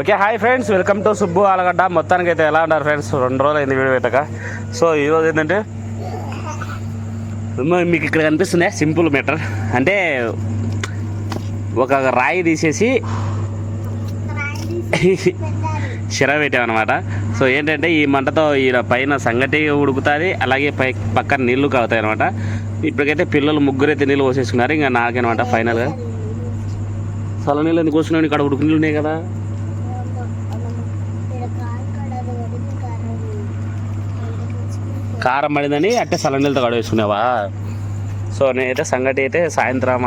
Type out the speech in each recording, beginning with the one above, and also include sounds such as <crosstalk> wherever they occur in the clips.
Okay hi friends. Welcome to Subbu Allagadda. మొత్తానికి అయితే ఎలా ఉన్నారు ఫ్రెండ్స్? రెండు రోజులు అయింది వీడియో పెట్టక. సో ఈరోజు ఏంటంటే మీకు ఇక్కడ కనిపిస్తుంది సింపుల్ మెటర్ అంటే ఒక రాయి తీసేసి శిర పెట్టామన్నమాట. సో ఏంటంటే ఈ మంటతో ఈ పైన సంగటి ఉడుకుతుంది అలాగే పై పక్కన నీళ్ళు కాగుతాయి అనమాట ఇప్పటికైతే పిల్లలు ముగ్గురైతే నీళ్ళు పోసేసుకున్నారు. ఇంకా నాకనమాట ఫైనల్గా. చల్ల నీళ్ళు ఎందుకు వస్తున్నాయి ఇక్కడ ఉడుకు నీళ్ళు ఉన్నాయి కదా. కారం పడిందని అట్టే నీళ్ళతో కడవేసుకునేవా సో నేనైతే సంగటి అయితే సాయంత్రం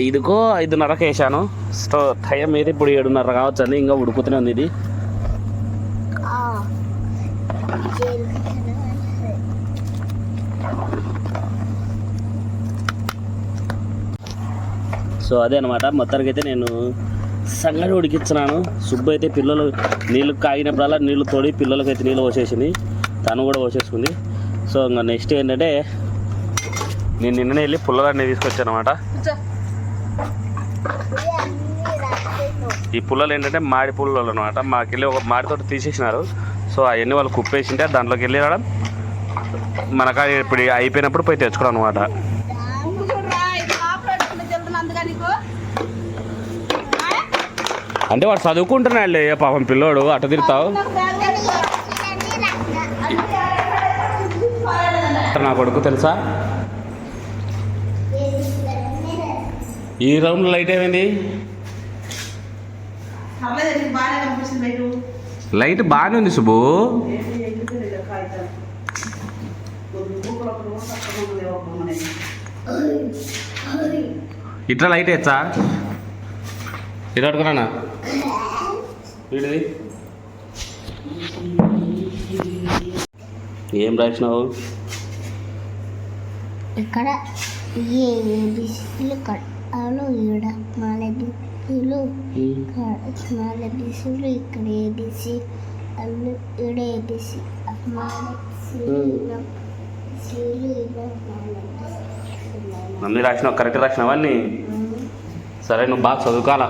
ఐదుకో ఐదున్నరకు వేసాను సో టైం అయితే ఇప్పుడు ఏడున్నర కావచ్చు అండి ఇంకా ఉడుకుతూనే ఉంది ఇది. సో అదే అనమాట మొత్తానికి అయితే నేను సంగటి ఉడికిస్తున్నాను. సుబ్బు అయితే పిల్లలు నీళ్ళు కాగినప్పుడల్లా నీళ్ళు తోడి పిల్లలకి అయితే నీళ్ళు పోసేసింది. తను కూడా పోసేసుకుంది. సో ఇంకా నెక్స్ట్ ఏంటంటే నేను నిన్ననే వెళ్ళి పుల్లలన్నీ తీసుకొచ్చాను అనమాట ఈ పుల్లలు ఏంటంటే మాడి పుల్లలు అనమాట మాకెళ్ళి ఒక మాడితోటి తీసేసినారు. సో అవన్నీ వాళ్ళు కుప్పేసింటే దాంట్లోకి వెళ్ళి రావడం మనకు ఇప్పుడు అయిపోయినప్పుడు పోయి తెచ్చుకోవడం అనమాట అంటే వాడు చదువుకుంటున్నాడు పాపం పిల్లోడు అట్ట తిరుగుతావు నా కొడుకు తెలుసా? ఈ రౌండ్ లైట్ ఏమైంది? లైట్ బాగానే ఉంది సుబ్బు. ఇట్లా లైట్ వేచ్చా ఇది అడుగునా వీడిది. ఏం రాసినావు? ఇక్కడ ఏ బిస్లు కట్టాలు ఈడ. మాల బిస్సులు మాల బిస్సులు ఇక్కడ. ఏబిసి అల్లు ఈడ ఏబిసి. అన్నీ రాసినావు కరెక్ట్ రాసినావా అన్నీ సరే నువ్వు బాగా చదువుకోవాలా.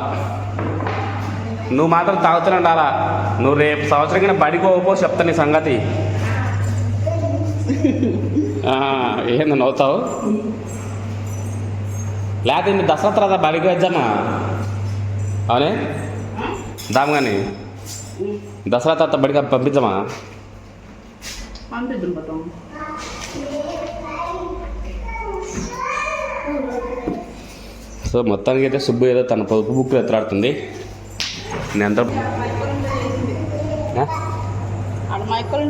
నువ్వు మాత్రం తాగుతూనే ఉండాలా నువ్వు రేపు సంవత్సరం కింద బడికి పోపో చెప్తా నీ సంగతి. <laughs> ఆ, ఏంది నవ్వుతావు? లేకపోతే నీ దసరా తర్వాత బడికి వచ్చామా అవునే? దాము కానీ దసరా తర్వాత బడికి పంపించమా సో మొత్తానికి అయితే సుబ్బు ఏదో తన పొదుపు బుక్ ఎత్తాడుతుంది నేను ఎంత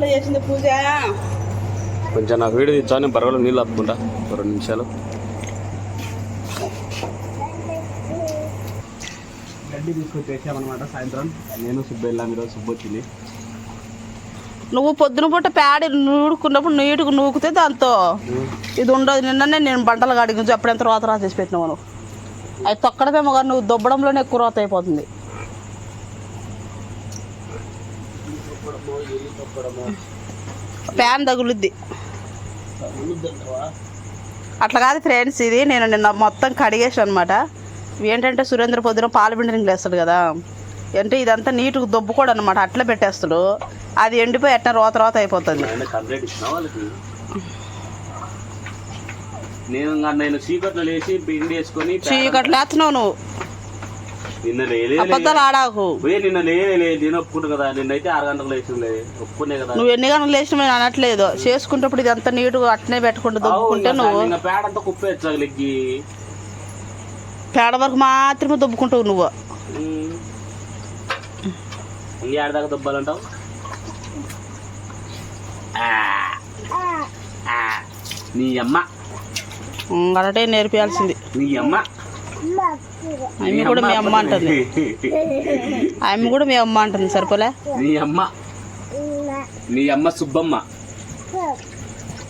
చేసింది పూజ. కొంచెం నాకు వీడియో తెచ్చా నేను బరగలో నీళ్ళు ఆపుకుంటా రెండు నిమిషాలు. గడ్డి తీసుకొచ్చి వేసామన్నమాట సాయంత్రం. నేను సుబ్బు వెళ్ళాం ఈరోజు సుబ్బు వచ్చింది. నువ్వు పొద్దున పూట ప్యాడ్ నూడుకున్నప్పుడు నీటుగా నూకితే దాంతో ఇది ఉండదు. నిన్ననే నేను బంటలు కడిగించు అప్పుడెంత రోత రాసేసి పెట్టినావు నువ్వు. అది తొక్కడమేమో కానీ నువ్వు దొబ్బడంలోనే ఎక్కువ రోత అయిపోతుంది. ప్యాన్ తగులుద్ది. అట్లా కాదు ఫ్రెండ్స్ ఇది నేను నిన్న మొత్తం కడిగేసాను అనమాట ఏంటంటే సురేంద్ర పొద్దున పాలు పిండిని వేస్తాడు కదా. అంటే ఇదంతా నీటుగా దొబ్బుకోడు అనమాట అట్లా పెట్టేస్తాడు. అది ఎండిపోయి అట్లా రోత రోత అయిపోతుంది. నేను ఇంకా నేను చీకట్లో లేచి పిండి వేసుకొని చీకట్లు వేస్తున్నావు నువ్వు. నిన్న లేలే అబద్ధాలు ఆడాకు. పోయి నిన్న లేలే లేదు నేను ఒప్పుకుంటా కదా నిన్నైతే ఆరు గంటలకు లేచింది ఒప్పుకునే కదా. నువ్వు ఎన్ని గంటలు లేచిన అనట్లేదు. చేసుకుంటప్పుడు ఇదంతా నీటుగా అట్నే పెట్టకుండా దొబ్బుకుంటే నువ్వు పేడ అంతా కుప్పేచ్చు పేడ వరకు మాత్రమే దొబ్బుకుంటావు నువ్వు. దొబ్బాలంటావు? ఆ, నీ అమ్మ. ఉమ్, అలాంటి నేర్పియాల్సింది. నీ అమ్మ. ఆమె కూడా మీ అమ్మ అంటుంది. ఆమె కూడా మీ అమ్మ అంటుంది సరిపోలే? నీ అమ్మ. నీ అమ్మ సుబ్బమ్మ.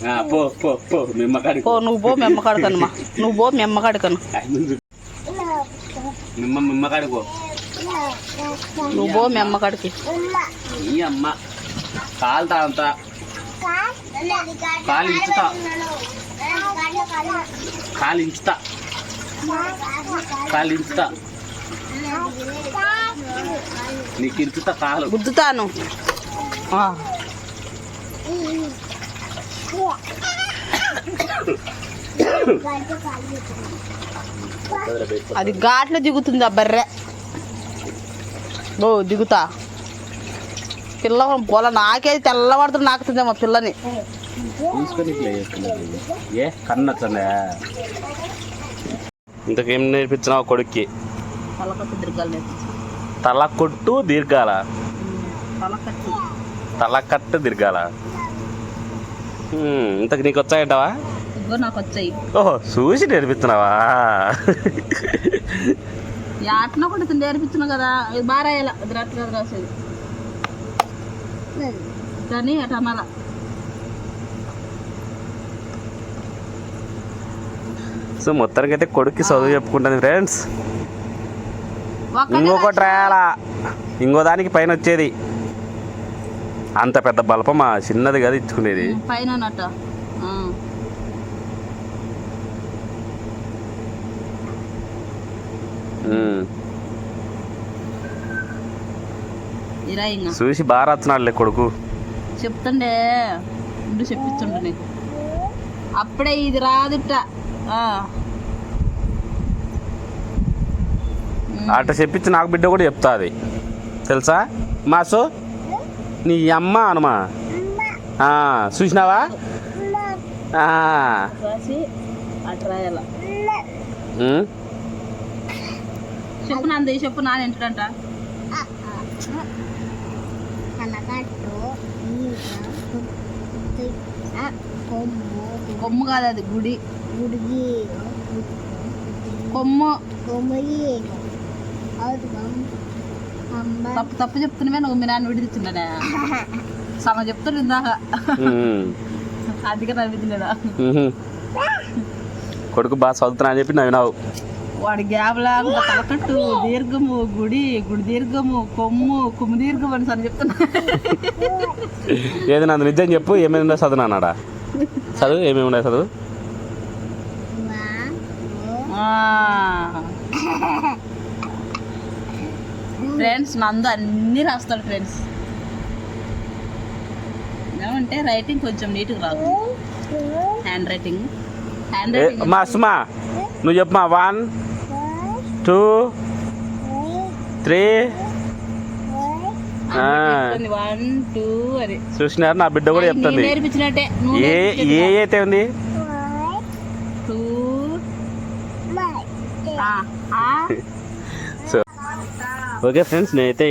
ఆ, పో పో పో మీ అమ్మ కాడికి పో నువ్వు పో మీ అమ్మ కాడుకనమ్మా నువ్వు పో మీ అమ్మ కాడుకను మిమ్మ మిమ్మ కాడికి పో. నువ్వు పో మీ అమ్మ కాడికి. నీ అమ్మ. కాలుతా అంతా కాలు ఇంచుతా. కాలు ఇంచుతా. కాలు నీకు కాలు. గుద్దుతాను. అది ఘాట్లో దిగుతుంది ఆ బర్రె. ఓ దిగుతా. పిల్ల పొల నాకే తెల్లబడుతుంది నాకుతుంది మా పిల్లని. ఏ కన్నట్లనే ఇంతకేం నేర్పించినావు కొడుక్కి? తలకట్టు తిరగాలి తల కొట్టు దీర్ఘాల? తలకట్టు. తలకట్టు దీర్ఘాల? హ్మ్, ఇంతకు నీకు వచ్చాయంటావా? నాకు వచ్చాయి. ఓహో చూసి నేర్పిస్తున్నావా? యాటన కూడా నేర్పించిన కదా ఇది బాగా రాయాల? ఇది రాత్రి కదా రాసేది. కానీ అటు అనాల? సో మొత్తానికి అయితే కొడుక్కి చదువు చెప్పుకుంటుంది ఫ్రెండ్స్. ఇంకొకటి రాయాలా? ఇంకో దానికి పైన వచ్చేది. అంత పెద్ద బల్పమా చిన్నది కదా ఇచ్చుకునేది. పైన చూసి బాగా రాస్తున్నాడులే కొడుకు. చెప్తుండే. చెప్పించుండు నీకు. అప్పుడే ఇది రాదుట. ఆ. అట్ట చెప్పించి నాకు బిడ్డ కూడా చెప్తాది. తెలుసా? మాసు నీ అమ్మ అనమా? ఆ, చూసినావా. చెప్పు నాంది చెప్పు నాన్న ఏంటంట కొమ్ము కాదు అది గుడి. కొమ్ము. తప్పు తప్పు చెప్తున్నావే నువ్వు మీ నాన్న విడిదిచ్చిండనే సమ చెప్తాడు ఇందాక. అందుకే నవ్వుతున్నాడా ఉహు. కొడుకు బాగా చదువుతున్నా అని చెప్పి నవ్వినావు. వాడి గ్యాప్ లేకుండా తలకట్టు దీర్ఘము గుడి గుడి దీర్ఘము కొమ్ము కొమ్ము దీర్ఘం అని సరే చెప్తున్నా. ఏది నన్ను నిజం చెప్పు ఏమేమి ఉండే చదువు అన్నాడా చదువు ఏమేమి ఉండే చదువు? ఫ్రెండ్స్ నందు అన్ని రాస్తాడు ఫ్రెండ్స్ ఏమంటే రైటింగ్ కొంచెం నీట్గా రాదు. హ్యాండ్ రైటింగ్ హ్యాండ్ రైటింగ్ మా సుమా నువ్వు చెప్పు మా. వన్ టూ త్రీ చూసినారు నా బిడ్డ కూడా చెప్తుంది. ఏ ఏ అయితే ఉంది టూ సో ఓకే ఫ్రెండ్స్ నేనైతే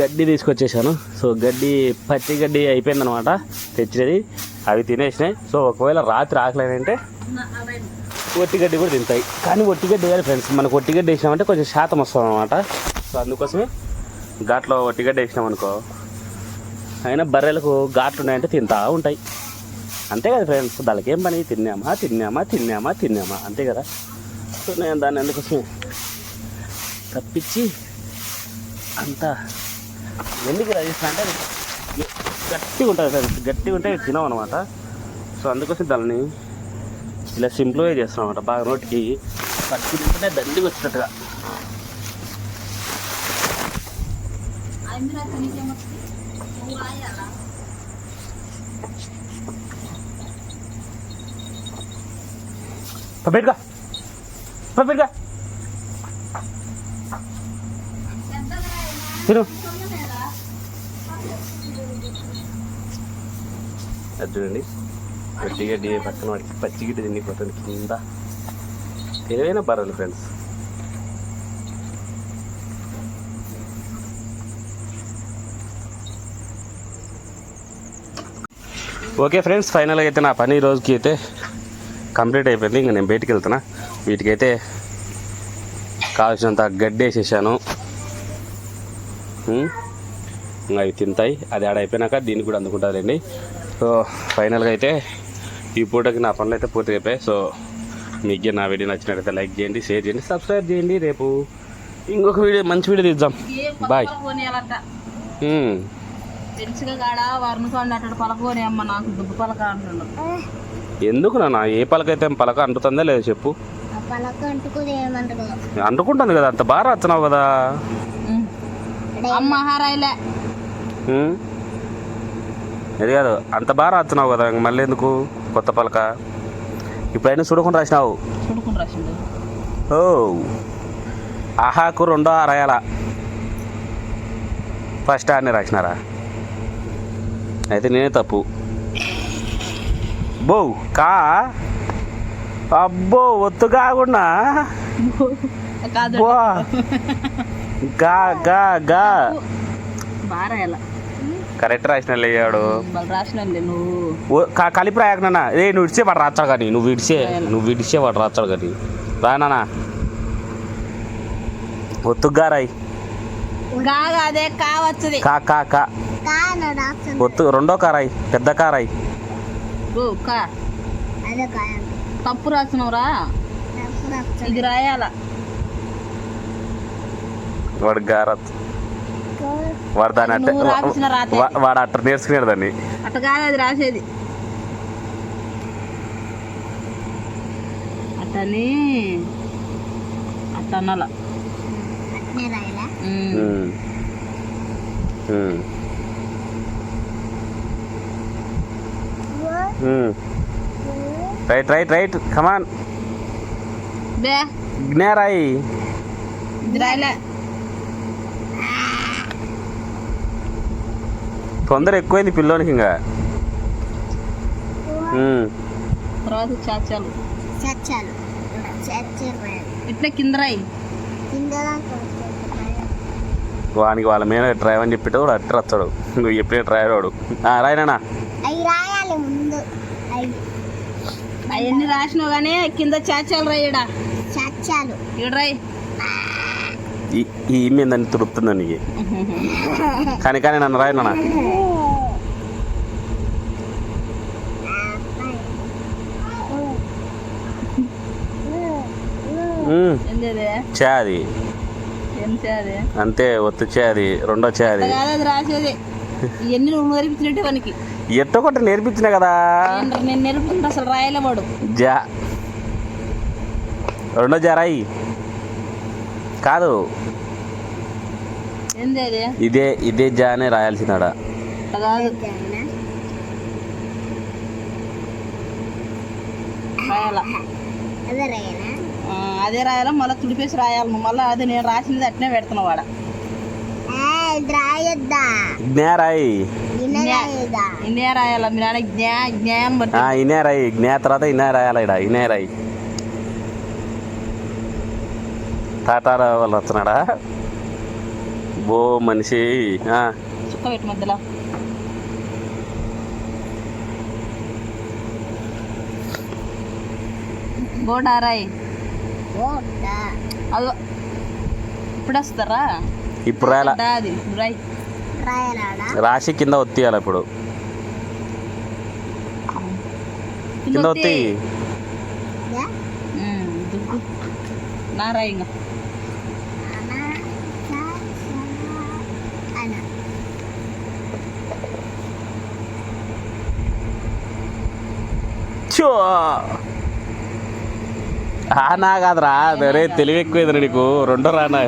గడ్డి తీసుకొచ్చేసాను. సో గడ్డి పచ్చి గడ్డి అయిపోయిందనమాట తెచ్చినది. అవి తినేసినాయి. సో ఒకవేళ రాత్రి ఆకలేనంటే ఒట్టిగడ్డి కూడా తింటాయి. కానీ ఒట్టిగడ్డి వేయాలి ఫ్రెండ్స్. మనకు ఒట్టిగడ్డి వేసినామంటే కొంచెం శాతం వస్తుంది అనమాట సో అందుకోసమే ఘాట్లో ఒట్టిగడ్డి వేసినాం అనుకో అయినా బర్రెలకు ఘాట్లు ఉన్నాయంటే తింటా ఉంటాయి. అంతే కదా ఫ్రెండ్స్ దానికి ఏం పని? తిన్నామా? తిన్నామా? తిన్నామా? తిన్నామా? అంతే కదా. సో నేను దాన్ని అందుకోసం <laughs> తప్పించి అంతా ఎందుకు ఇలా చేసిన అంటే గట్టిగా ఉంటుంది ఫ్రెండ్స్ గట్టిగా ఉంటే తినాం అనమాట సో అందుకోసం దాన్ని ఇలా సింప్లిఫై చేస్తాం అనమాట బాగా నోటికి పచ్చి తింటే దండిగా వచ్చినట్టుగా. పబ్బెట్టుగా పబ్బెట్టుగా తిరు అది చూడండి. పచ్చిగడ్డి గడ్డి పక్కన వాడికి పచ్చి తిండిపోతుంది కింద. తెలివైన బర్రెలు ఫ్రెండ్స్ ఓకే ఫ్రెండ్స్ ఫైనల్గా అయితే నా పని. ఈ రోజుకి అయితే కంప్లీట్ అయిపోయింది. ఇంకా నేను బయటికి వెళ్తున్నా. వీటికైతే కావాల్సినంత గడ్డి వేసేసాను. ఇంకా అవి తింటాయి. అది ఆడ అయిపోయినాక దీన్ని కూడా అందుకుంటుందండి సో ఫైనల్గా అయితే ఈ పూటకి నా పనులు అయితే పూర్తి అయిపోయాయి. సో మీకు నా వీడియో నచ్చినట్లయితే లైక్ చేయండి షేర్ చేయండి సబ్స్క్రైబ్ చేయండి. రేపు ఇంకొక వీడియో మంచి వీడియో తీద్దాం. బాయ్. కాడ అట్టాడు పలకొని అమ్మ నాకు దుబ్బు పలక అంటున్నాడు ఎందుకు నాన్న? ఏ పలకైతే పలక అంటుతుందా లేదో చెప్పు. అంటుకుంటుంది కదా అంత బాగా రాస్తున్నావు కదా? అది కాదు అంత బాగా రాస్తున్నావు కదా మళ్ళీ ఎందుకు కొత్త పలక? ఇప్పుడైనా చూడకుండా రాసినావు? ఓ. ఆహాకు రెండో రాయాల ఫస్ట్ ఆడనే రాసినారా? అయితే నేనే తప్పు. బో కా? అబ్బో ఒత్తు కాకుండా. గా గా గా. కరెక్ట్ రాసిన కా కలిపి రాయకనా ఏ నువ్వు ఇడిచే వాడు రాచాడు కానీ నువ్వు ఇడిచే నువ్వు ఇడిచే వాడు రాచాడు కానీ. రానా ఒత్తుగా రాయి. గాగా అదే కావచ్చుది కా కా కా. కాన రాస్తుంది ఒత్తు రెండో కారాయి పెద్ద కారాయి కాయ తప్పు రాసినవురా? ఇది రాయాల? వాడు గారత్. వాడు దాన్ని అట్ట వాడు అట్ట నేర్చుకునేది దాన్ని. అట్ట కాదు అది రాసేది. అట్టని అట్ట అనాల right right right come on జ్ఞారాయి తొందర ఎక్కువైంది పిల్లోనికి ఇంకా. తర్వాత చాచాలు ఇట్లా కింద రాయి రాయాలి. వానికి వాళ్ళ మీద డ్రైవ్ అని చెప్పితే కూడా అట్ట వస్తాడు నువ్వు చెప్పిన డ్రైవర్ వాడు. ఆ, రాయనా అవి రాయాలి ముందు అవి అవన్నీ రాసినావు కానీ కింద చాచాలు రాయడా చచ్చాలు ఇక్కడ రాయి ఈ- ఈ ఇమ్మిందని తుడుపుతుందా నీకు? కానీ కానీ నన్ను రాయనా అది చే అది అంతే ఒత్తు చే అది రెండో చే అది కాదు అది రాసేది. ఇవన్నీ నువ్వు నేర్పించినట్టే వానికి ఎట్టో కొట్ట నేర్పించిన కదా. నేను నేర్పించిన అసలు రాయలే వాడు. జా. రెండో జా రాయి. కాదు. ఇదే ఇదే జా అనే రాయాల్సిందాడ అట్లా కాదు రాయాల? అదే రాయాలా మళ్ళీ తుడిపేసి రాయాలి. నువ్వు మళ్ళీ అది నేను రాసింది అట్నే పెడుతున్నావు వాడ. ఏ ఇది రాయొద్దా? రాయి. ఇన్న ఇన్నే రాయాల? మీ నాన్న జ్ఞా జ్ఞానం బట్టి ఆ, ఇనే రాయి. జ్ఞా తర్వాత ఇనే రాయాలి ఇడ ఇనే రాయి. టాటా వాళ్ళు వస్తున్నాడా? బో మనిషి. ఆ, చుక్క పెట్టి మధ్యలో. అదో. ఇప్పుడు వస్తారా ఇప్పుడు రాయాల అది రాయి. రాయాలాడా రాసి కింద ఒత్తియాలి ఇప్పుడు కింద ఒత్తి యా? ఉమ్, దుగ్గు నా రాయి ఇంకా అనా చా చా నా కాదురా అరే తెలివి ఎక్కువ నీకు. రెండో రానా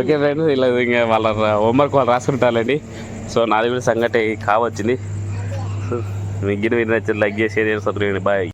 ఓకే ఫ్రెండ్స్ ఇలా ఇంకా వాళ్ళ హోంవర్క్ వాళ్ళు రాసుకుంటారండి సో నాది కూడా సంగతి కావచ్చింది మిగిలిన గిన్నె నచ్చింది లైక్ చేసేది సబ్స్క్రైబ్ బాయ్.